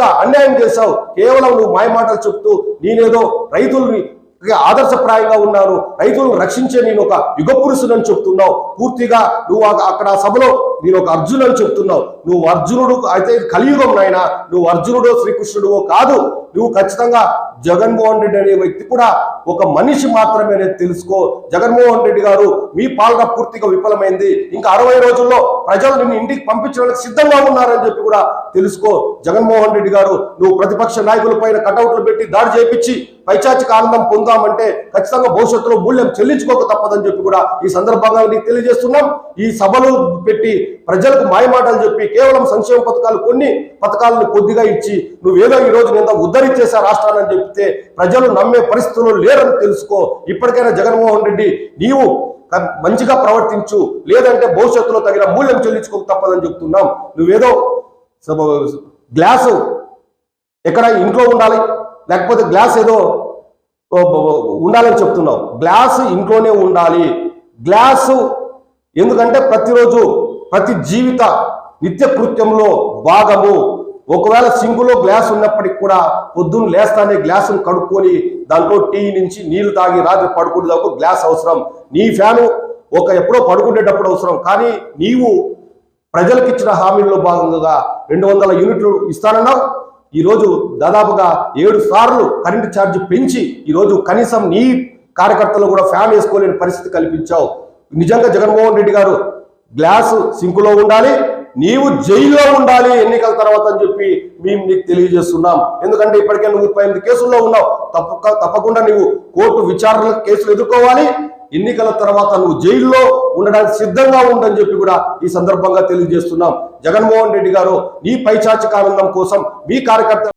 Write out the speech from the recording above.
పూర్తిగా అన్యాయం చేశావు. కేవలం నువ్వు మాయమాటలు చెప్తూ నేనేదో రైతుల్ని ఆదర్శప్రాయంగా ఉన్నారు. రైతులను రక్షించే నేను ఒక యుగ పురుషునని చెప్తున్నావు. పూర్తిగా నువ్వు అక్కడ సభలో నేను ఒక అర్జునుడు అని చెప్తున్నావు. నువ్వు అర్జునుడు అయితే కలియుగం నాయన నువ్వు అర్జునుడో శ్రీకృష్ణుడో కాదు. నువ్వు ఖచ్చితంగా జగన్మోహన్ రెడ్డి అనే వ్యక్తి కూడా ఒక మనిషి మాత్రమే అనేది తెలుసుకో. జగన్మోహన్ రెడ్డి గారు మీ పాలన పూర్తిగా విఫలమైంది. ఇంకా అరవై రోజుల్లో ప్రజలు నిన్ను ఇంటికి పంపించడానికి సిద్ధంగా ఉన్నారని చెప్పి కూడా తెలుసుకో. జగన్మోహన్ రెడ్డి గారు నువ్వు ప్రతిపక్ష నాయకుల పైన కటౌట్లు పెట్టి దాడి చేపించి పైచాచిక ఆనందం పొందామంటే ఖచ్చితంగా భవిష్యత్తులో మూల్యం చెల్లించుకోక తప్పదని చెప్పి కూడా ఈ సందర్భంగా నీకు తెలియజేస్తున్నాం. ఈ సభలు పెట్టి ప్రజలకు మాయమాటలు చెప్పి కేవలం సంక్షేమ పథకాలు కొన్ని పథకాలను కొద్దిగా ఇచ్చి నువ్వేదో ఈ రోజు నింద ఉద్ధరించేసా రాష్ట్రాన్ని చెప్తే ప్రజలు నమ్మే పరిస్థితుల్లో లేరని తెలుసుకో. ఇప్పటికైనా జగన్మోహన్ రెడ్డి నీవు మంచిగా ప్రవర్తించు. లేదంటే భవిష్యత్తులో తగిన మూల్యం చెల్లించుకోక తప్పదని చెప్తున్నాం. నువ్వేదో గ్లాసు ఎక్కడ ఇంట్లో ఉండాలి లేకపోతే గ్లాస్ ఏదో ఉండాలని చెప్తున్నావు. గ్లాస్ ఇంట్లోనే ఉండాలి. గ్లాసు ఎందుకంటే ప్రతిరోజు ప్రతి జీవిత నిత్య కృత్యంలో భాగము. ఒకవేళ సింగులో గ్లాస్ ఉన్నప్పటికి కూడా పొద్దున్న లేస్తానే గ్లాసును కడుక్కొని దాంట్లో టీ నుంచి నీళ్ళు తాగి రాత్రి పడుకునే దాకా గ్లాస్ అవసరం. నీ ఫ్యాను ఒక ఎప్పుడో పడుకునేటప్పుడు అవసరం. కానీ నీవు ప్రజలకిచ్చిన హామీల్లో భాగంగా రెండు వందల యూనిట్లు ఇస్తానన్నావు. ఈరోజు దాదాపుగా ఏడు సార్లు కరెంటు ఛార్జ్ పెంచి ఈరోజు కనీసం నీ కార్యకర్తలు కూడా ఫ్యాన్ వేసుకోలేని పరిస్థితి కల్పించావు. నిజంగా జగన్మోహన్ రెడ్డి గారు గ్లాసు సింకులో ఉండాలి నీవు జైల్లో ఉండాలి ఎన్నికల తర్వాత అని చెప్పి మేము నీకు తెలియజేస్తున్నాం. ఎందుకంటే ఇప్పటికే నువ్వు ముప్పై ఎనిమిది కేసుల్లో ఉన్నావు. తప్పక తప్పకుండా నీవు కోర్టు విచారణ కేసులు ఎదుర్కోవాలి. ఎన్నికల తర్వాత నువ్వు జైల్లో ఉండడానికి సిద్ధంగా ఉండని చెప్పి కూడా ఈ సందర్భంగా తెలియజేస్తున్నాం. జగన్మోహన్ రెడ్డి గారు నీ పైచాచిక ఆనందం కోసం మీ కార్యకర్త